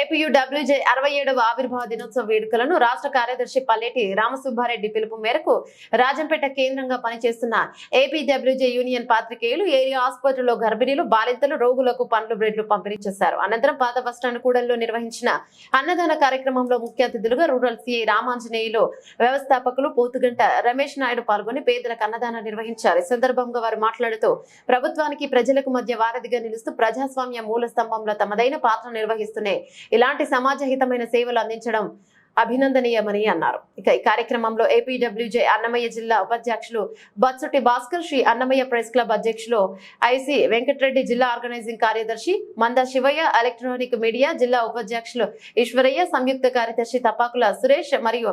ఏపీయుడబ్ల్యూజే అరవై ఏడవ ఆవిర్భావ దినోత్సవ వేడుకలను రాష్ట్ర కార్యదర్శి పల్లెటి రామసుబ్బారెడ్డి పిలుపు మేరకు రాజంపేట కేంద్రంగా పనిచేస్తున్న ఏపీడబ్ల్యూజే యూనియన్ పాత్రికేయులు ఏరియా ఆసుపత్రిలో గర్భిణీలు బాలింతలు రోగులకు పండ్లు బ్రెడ్లు పంపిణీ చేశారు. అనంతరం పాత బస్టాండ్ కూడల్లో నిర్వహించిన అన్నదాన కార్యక్రమంలో ముఖ్య అతిథులుగా రూరల్ సిఐ రామాంజనేయులు వ్యవస్థాపకులు పోతుగంట రమేష్ నాయుడు పాల్గొని పేదలకు అన్నదానం నిర్వహించారు. ఈ సందర్భంగా వారు మాట్లాడుతూ ప్రభుత్వానికి ప్రజలకు మధ్య వారధిగా నిలుస్తూ ప్రజాస్వామ్య మూల స్తంభంలో తమదైన పాత్ర నిర్వహిస్తున్నాయి ఇలాంటి సమాజహితమైన సేవలు అందించడం అభినందనీయమని అన్నారు. ఇక ఈ కార్యక్రమంలో ఏపీడబ్ల్యూజే అన్నమయ్య జిల్లా ఉపాధ్యక్షులు బత్సుటి భాస్కర్ శ్రీ అన్నమయ్య ప్రెస్ క్లబ్ అధ్యక్షులు ఐసి వెంకటరెడ్డి జిల్లా ఆర్గనైజింగ్ కార్యదర్శి మంద శివయ్య ఎలక్ట్రానిక్ మీడియా జిల్లా ఉపాధ్యక్షులు ఈశ్వరయ్య సంయుక్త కార్యదర్శి తపాకుల సురేష్ మరియు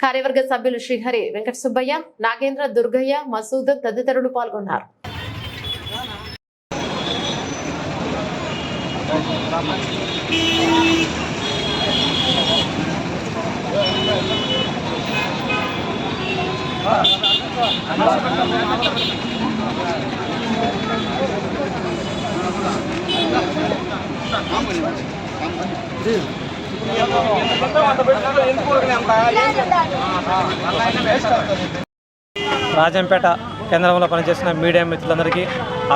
కార్యవర్గ సభ్యులు శ్రీహరి వెంకట సుబ్బయ్య నాగేంద్ర దుర్గయ్య మసూద్ తదితరులు పాల్గొన్నారు. రాజంపేట కేంద్రంలో పనిచేసిన మీడియా మిత్రులందరికీ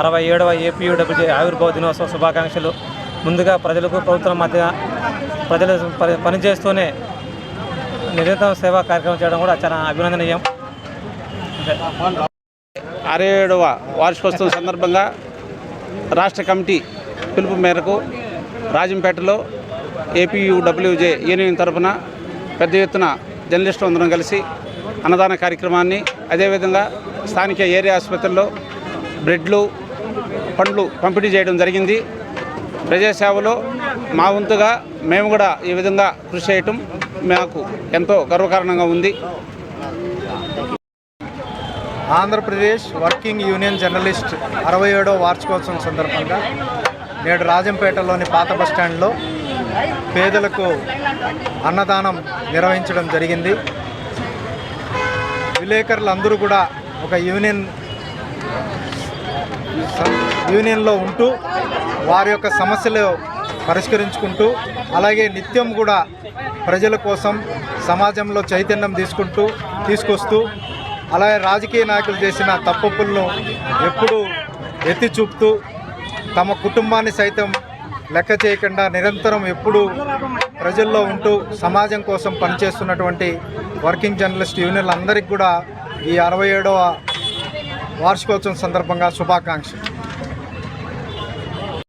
అరవై ఏడవ ఏపీయూడబ్ల్యూజే ఆవిర్భావ దినోత్సవ శుభాకాంక్షలు. ముందుగా ప్రజలకు ప్రభుత్వం మధ్య ప్రజలు పనిచేస్తూనే నిరంతరం సేవా కార్యక్రమం చేయడం కూడా చాలా అభినందనీయం. అరవై ఏడవ వార్షికోత్సవం సందర్భంగా రాష్ట్ర కమిటీ పిలుపు మేరకు రాజంపేటలో ఏపీయూడబ్ల్యూజే యూనియన్ తరఫున పెద్ద ఎత్తున జర్నలిస్టులు అందరం కలిసి అన్నదాన కార్యక్రమాన్ని అదేవిధంగా స్థానిక ఏరియా ఆసుపత్రిలో బ్రెడ్లు పండ్లు పంపిణీ చేయడం జరిగింది. ప్రజాసేవలో మా వంతుగా మేము కూడా ఈ విధంగా కృషి చేయటం మాకు ఎంతో గర్వకారణంగా ఉంది. ఆంధ్రప్రదేశ్ వర్కింగ్ యూనియన్ జర్నలిస్ట్ అరవై ఏడో వార్షికోత్సవం సందర్భంగా నేడు రాజంపేటలోని పాత బస్టాండ్లో పేదలకు అన్నదానం నిర్వహించడం జరిగింది. విలేకరులందరూ కూడా ఒక యూనియన్ యూనియన్లో ఉంటూ వారి యొక్క సమస్యలు పరిష్కరించుకుంటూ అలాగే నిత్యం కూడా ప్రజల కోసం సమాజంలో చైతన్యం తీసుకుంటూ తీసుకొస్తూ అలాగే రాజకీయ నాయకులు చేసిన తప్పులను ఎప్పుడూ ఎత్తి చూపుతూ తమ కుటుంబాన్ని సైతం లెక్క చేయకుండా నిరంతరం ఎప్పుడూ ప్రజల్లో ఉంటూ సమాజం కోసం పనిచేస్తున్నటువంటి వర్కింగ్ జర్నలిస్ట్ యూనియన్లందరికీ కూడా ఈ అరవై ఏడవ వార్షికోత్సవం సందర్భంగా శుభాకాంక్షలు.